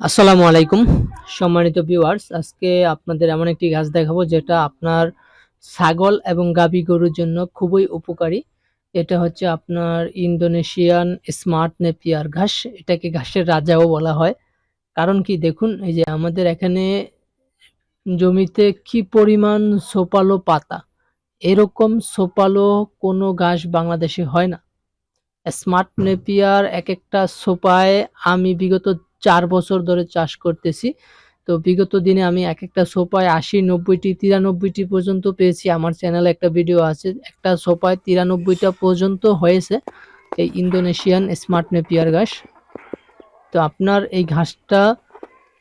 আসসালামু আলাইকুম। সম্মানিত ভিউয়ার্স আজকে আপনাদের এমন একটি ঘাস দেখাবো যেটা আপনার ছাগল এবং গাভী গরুর জন্য খুবই উপকারী। এটা হচ্ছে আপনার ইন্দোনেশিয়ান স্মার্ট নেপিয়ার ঘাস। এটাকে ঘাসের রাজাও বলা হয়। কারণ কি দেখুন, এই যে আমাদের এখানে জমিতে কি পরিমাণ সোপালো পাতা, এরকম সোপালো কোনো ঘাস বাংলাদেশে হয় না। স্মার্ট নেপিয়ার এক একটা সোপায় আমি বিগত চার বছর ধরে চাষ করতেছি। তো বিগত দিনে আমি এক একটা সোপায় আশি, নব্বইটি, তিরানব্বইটি পর্যন্ত পেয়েছি। আমার চ্যানেলে একটা ভিডিও আছে, একটা সোপায় তিরানব্বইটা পর্যন্ত হয়েছে, এই ইন্দোনেশিয়ান স্মার্ট নেপিয়ার ঘাস। তো আপনার এই ঘাসটা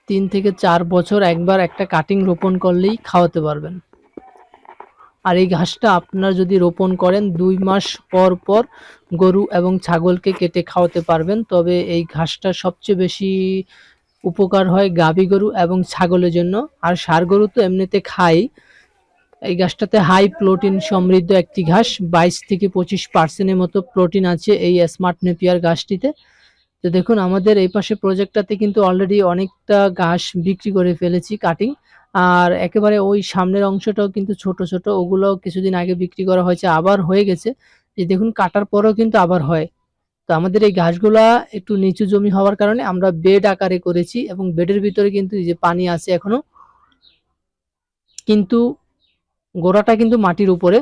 তিন থেকে চার বছর একবার একটা কাটিং রোপণ করলেই খাওয়াতে পারবেন। আর এই ঘাসটা আপনার যদি রোপণ করেন দুই মাস পর পর গরু এবং ছাগলকে কেটে খাওয়াতে পারবেন। তবে এই ঘাসটা সবচেয়ে বেশি উপকার হয় গাভী গরু এবং ছাগলের জন্য। আর সার গরু তো এমনিতে খাই। এই ঘাসটাতে হাই প্রোটিন সমৃদ্ধ একটি ঘাস, বাইশ থেকে পঁচিশ পার্সেন্টের মতো প্রোটিন আছে এই স্মার্ট নেপিয়ার ঘাসটিতে। তো দেখুন, আমাদের এই পাশে প্রজেক্টটাতে কিন্তু অলরেডি অনেকটা ঘাস বিক্রি করে ফেলেছি কাটিং আর একেবারে ওই সামনের অংশটাও কিন্তু ছোট ছোট ওগুলো কিছুদিন আগে বিক্রি করা হয়েছে, আবার হয়ে গেছে। যে দেখুন, কাটার পরেও কিন্তু আবার হয়। তো আমাদের এই ঘাসগুলা একটু নিচু জমি হওয়ার কারণে আমরা বেড আকারে করেছি এবং বেডের ভিতরে কিন্তু যে পানি আছে এখনও, কিন্তু গোড়াটা কিন্তু মাটির উপরে,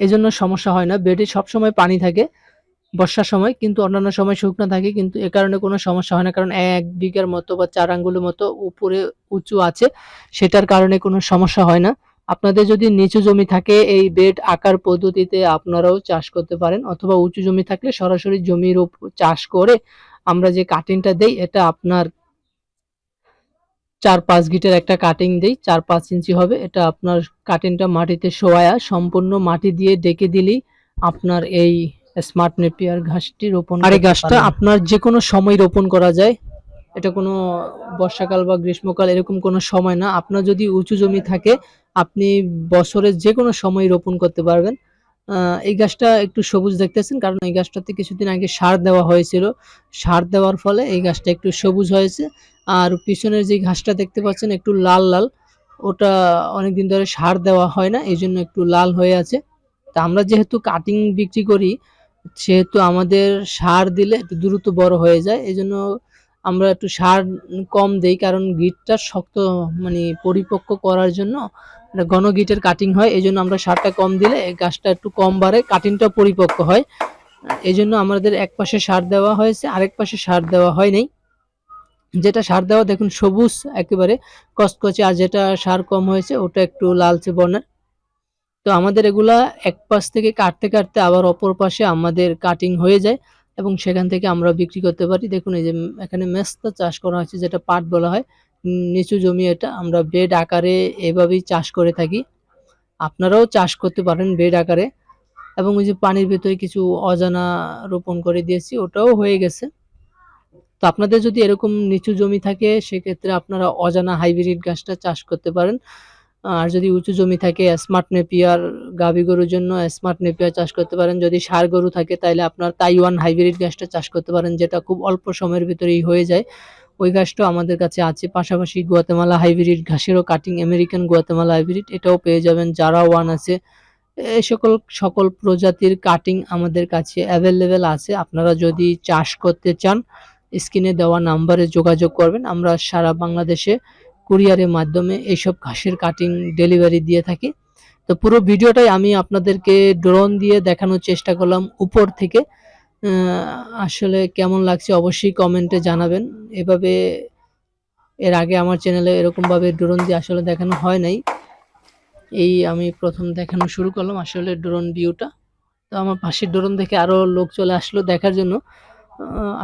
এজন্য সমস্যা হয় না। বেডে সবসময় পানি থাকে। বর্ষার সময়, কিন্তু অন্যান্য সময় শুকনো থাকে, কিন্তু এ কারণে কোনো সমস্যা হয় না। কারণ এক বিঘার মতো বা চার আঙ্গুলের মতো উপরে উঁচু আছে, সেটার কারণে কোনো সমস্যা হয় না। আপনাদের যদি নিচু জমি থাকে, এই বেড আকার পদ্ধতিতে আপনারাও চাষ করতে পারেন, অথবা উঁচু জমি থাকলে সরাসরি জমির চাষ করে আমরা যে কাটিংটা দেই, এটা আপনার চার পাঁচ গিটের একটা কাটিং দেই, চার পাঁচ ইঞ্চি হবে। এটা আপনার কাটিংটা মাটিতে শোয়া, সম্পূর্ণ মাটি দিয়ে ডেকে দিলেই আপনার এই স্মার্ট নেপিয়ার ঘাসটি রোপণ আর এই ঘাসটা আপনার যে কোনো সময় রোপণ করা যায়। এটা কোনো বর্ষাকাল বা গ্রীষ্মকাল এরকম কোনো সময় না। আপনার যদি উঁচু জমি থাকে আপনি বছরের যে কোনো সময় রোপণ করতে পারবেন। এই গাছটা একটু সবুজ দেখতেছেন কারণ এই গাছটাতে কিছুদিন আগে সার দেওয়া হয়েছিল। সার দেওয়ার ফলে এই গাছটা একটু সবুজ হয়েছে। আর পিছনের যে ঘাসটা দেখতে পাচ্ছেন একটু লাল লাল। ওটা অনেকদিন ধরে সার দেওয়া হয় না এই জন্য একটু লাল হয়ে আছে। তা আমরা যেহেতু কাটিং বিক্রি করি সেহেতু আমাদের সার দিলে একটু দ্রুত বড় হয়ে যায় এই জন্য আমরা একটু সার কম দেই, কারণ গিটটা শক্ত মানে পরিপক্ক করার জন্য ঘন গিটের কাটিং হয় এই জন্য আমরা সারটা কম দিলে গাছটা একটু কম বাড়ে কাটিংটা পরিপক্ক হয়। এই জন্য আমাদের এক পাশে সার দেওয়া হয়েছে, আরেক পাশে সার দেওয়া হয় নাই। যেটা সার দেওয়া দেখুন সবুজ একেবারে, কচকচে, আর যেটা সার কম হয়েছে ওটা একটু লালচে বর্ণের। তো আমাদের এগুলা এক পাশ থেকে কাটতে কাটতে আবার অপর পাশে আমাদের কাটিং হয়ে যায় এবং সেখান থেকে আমরা বিক্রি করতে পারি। দেখুন এই যে এখানে মেস্তা চাষ করা হয়েছে, যেটা পাট বলা হয়। নিচু জমি এটা, আমরা বেড আকারে এভাবেই চাষ করে থাকি। আপনারাও চাষ করতে পারেন বেড আকারে। এবং ওই যে পানির ভেতরে কিছু অজানা রোপণ করে দিয়েছি, ওটাও হয়ে গেছে। তো আপনাদের যদি এরকম নিচু জমি থাকে, সেক্ষেত্রে আপনারা অজানা হাইব্রিড গাছটা চাষ করতে পারেন। আর যদি উঁচু জমি থাকে স্মার্ট নেপিয়ার গাভী গরুর জন্য স্মার্ট নেপিয়ার চাষ করতে পারেন। যদি সার গরু থাকে তাহলে আপনার তাইওয়ান হাইব্রিড গাছটা চাষ করতে পারেন, যেটা খুব অল্প সময়ের ভিতরেই হয়ে যায়। ওই গাছটাও আমাদের কাছে আছে। পাশাপাশি গুয়াতেমালা হাইব্রিড ঘাসেরও কাটিং আমেরিকান গুয়াতেমালা হাইব্রিড এটাও পেয়ে যাবেন। যারা ওয়ান আছে এই সকল সকল প্রজাতির কাটিং আমাদের কাছে অ্যাভেলেবেল আছে। আপনারা যদি চাষ করতে চান, স্ক্রিনে দেওয়া নাম্বারে যোগাযোগ করবেন। আমরা সারা বাংলাদেশে কুরিয়ারের মাধ্যমে এইসব ঘাসের কাটিং ডেলিভারি দিয়ে থাকি। তো পুরো ভিডিওটাই আমি আপনাদেরকে ড্রোন দিয়ে দেখানোর চেষ্টা করলাম উপর থেকে। আসলে কেমন লাগছে অবশ্যই কমেন্টে জানাবেন। এভাবে এর আগে আমার চ্যানেলে এরকমভাবে ড্রোন দিয়ে আসলে দেখানো হয় নাই। এই আমি প্রথম দেখানো শুরু করলাম আসলে ড্রোন ভিউটা তো আমার পাশের ড্রোন দেখে আরও লোক চলে আসলো দেখার জন্য।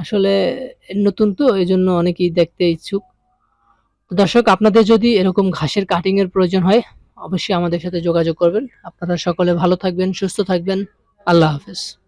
আসলে নতুন তো এই জন্য অনেকেই দেখতে ইচ্ছুক। তো দর্শক, আপনাদের যদি এরকম ঘাসের কাটিং এর প্রয়োজন হয়, অবশ্যই আমাদের সাথে যোগাযোগ করবেন। আপনারা সকলে ভালো থাকবেন, সুস্থ থাকবেন। আল্লাহ হাফেজ।